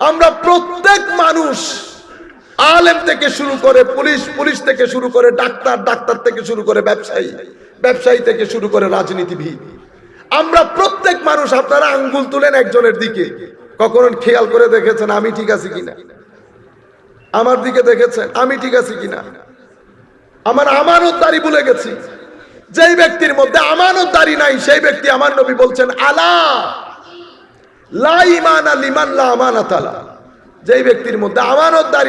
আমরা প্রত্যেক মানুষ আলেম থেকে শুরু করে পুলিশ পুলিশ থেকে শুরু করে ডাক্তার ডাক্তার থেকে শুরু করে ব্যবসায়ী ব্যবসায়ী থেকে শুরু করে রাজনীতিবিদ। আমরা প্রত্যেক মানুষ, আপনারা আঙ্গুল তুলেন একজনের দিকে। কখনো খেয়াল করে দেখেছেন আমি ঠিক আছি কিনা? আমার দিকে দেখেছেন আমি ঠিক আছি কিনা? আমার আমানত দাড়ি ভুলে গেছি। যেই ব্যক্তির মধ্যে আমানত দাড়ি নাই, সেই ব্যক্তি আমার নবী বলছেন, আলা লা ইমান লিমান লা আমানাত আলা যেই ব্যক্তির মধ্যে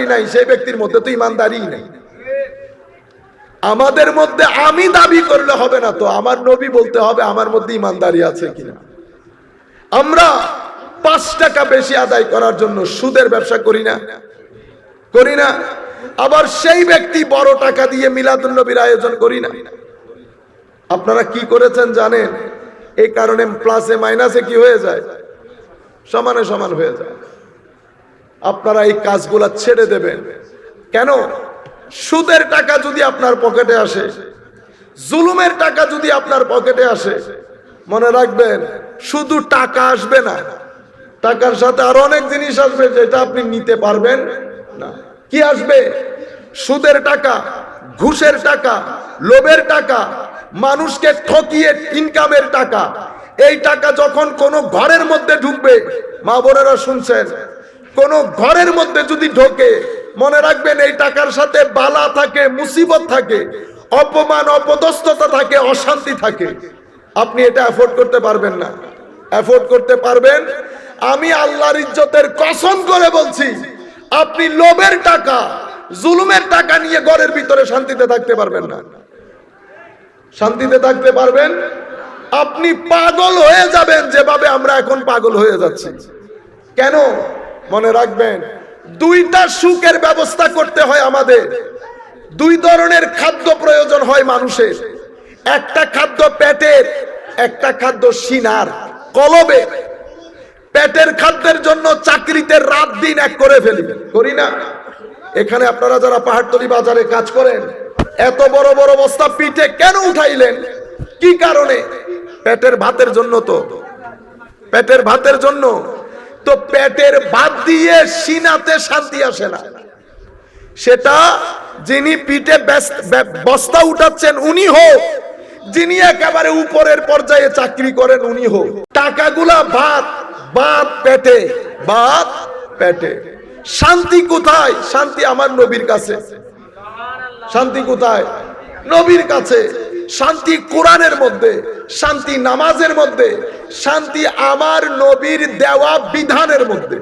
নাই, সেই ব্যক্তির মধ্যে তো ইমানদারি নাই। আমাদের মধ্যে আমি দাবি করলে হবে না তো, আমার নবী বলতে হবে আমার মধ্যে ইমানদারি আছে কিনা। আমরা পাঁচ টাকা বেশি আদায় করার জন্য সুদের ব্যবসা করি না। করি না। আবার সেই ব্যক্তি বড় টাকা দিয়ে মিলাদুল নবীর আয়োজন করি না। আপনারা কি করেছেন জানেন? এই কারণে প্লাসে মাইনাসে কি হয়ে যায়? সমানে সমান হয়ে যায় আপনারা এই কাজগুলা ছেড়ে দেবেন। কেন? সুদের টাকা যদি আপনার পকেটে আসে, জুলুমের টাকা যদি আপনার পকেটে আসে, মনে রাখবেন, শুধু টাকা আসবে না, টাকার সাথে আরও অনেক জিনিস আসবে যেটা আপনি নিতে পারবেন না। কি আসবে? সুদের টাকা, ঘুষের টাকা, লোভের টাকা, মানুষকে ঠকিয়ে ইনকামের টাকা এই টাকা যখন কোনো ঘরের মধ্যে ঢুকবে, মা বোনেরা শুনছেন, কোন ঘরের মধ্যে যদি ঢোকে, মনে রাখবেন এই টাকার সাথে বালা থাকে, মুসিবত থাকে, অপমান, অপদস্থতা থাকে, অশান্তি থাকে। আপনি এটা অ্যাফোর্ড করতে পারবেন না। অ্যাফোর্ড করতে পারবেন, আমি আল্লাহর ইজ্জতের কসম করে বলছি, আপনি লোভের টাকা, জুলুমের টাকা নিয়ে ঘরের ভিতরে শান্তিতে থাকতে পারবেন না। শান্তিতে থাকতে পারবেন আপনি পাগল হয়ে যাবেন যেভাবে আমরা এখন পাগল হয়ে যাচ্ছি। কেন? মনে রাখবেন, দুইটা সুখের ব্যবস্থা করতে হয় আমাদের। দুই ধরনের খাদ্য প্রয়োজন হয় মানুষের। একটা খাদ্য পেটের, একটা খাদ্য সিনার কলবে পেটের খাদ্যের জন্য চাকরিতে রাত দিন এক করে ফেলি। করি না। এখানে আপনারা যারা পাহাড়তলি বাজারে কাজ করেন, এত বড় বড় বস্তা পিঠে কেন উঠাইলেন? কি কারণে? পেটের ভাতের জন্য তো। পেটের ভাতের জন্য। তো পেটের ভাত দিয়ে সিনাতে শান্তি আসে না। সেটা যিনি পিঠে বস্তা উঠাচ্ছেন, উনি হোক। যিনি একেবারে উপরের পর্যায়ে চাকরি করেন, উনি হোক। টাকাগুলা ভাত ভাত পেটে ভাত পেটে। শান্তি কোথায়? শান্তি আমার নবীর কাছে। শান্তি কোথায়? নবীর কাছে। শান্তি কোরআনের মধ্যে, শান্তি নামাজের মধ্যে, শান্তি আমার নবীর দেওয়া বিধানের মধ্যে।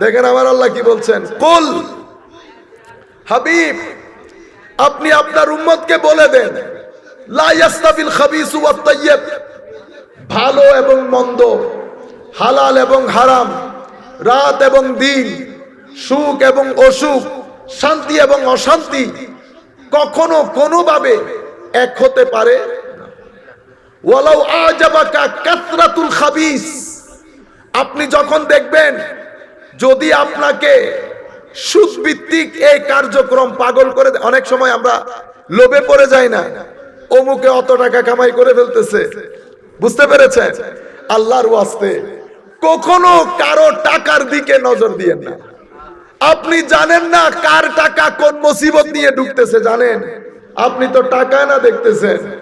দেখেন আমার আল্লাহ কি বলছেন? কুল, হাবিব, আপনি আপনার উম্মতকে বলে দেন, লা ইয়াস্তাবিল খাবিসু ওয়াত ভালো এবং মন্দ, হালাল এবং হারাম, রাত এবং দিন, সুখ এবং অসুখ, শান্তি এবং অশান্তি, কখনো কোনোভাবে এক হতে পারে। খাবিস। আপনি যখন দেখবেন যদি আপনাকে সুদ ভিত্তিক এই কার্যক্রম পাগল করে অনেক সময় আমরা লোভে পড়ে যাই না। অমুকে অত টাকা কামাই করে ফেলতেছে। বুঝতে পেরেছেন? আল্লাহর ওয়াস্তে। কখনো কারও টাকার দিকে নজর দিয়েন না। আপনি জানেন না কার টাকা কোন মুসিবত নিয়ে ঢুকতেছে, জানেন? আপনি তো টাকা না দেখতেছেন।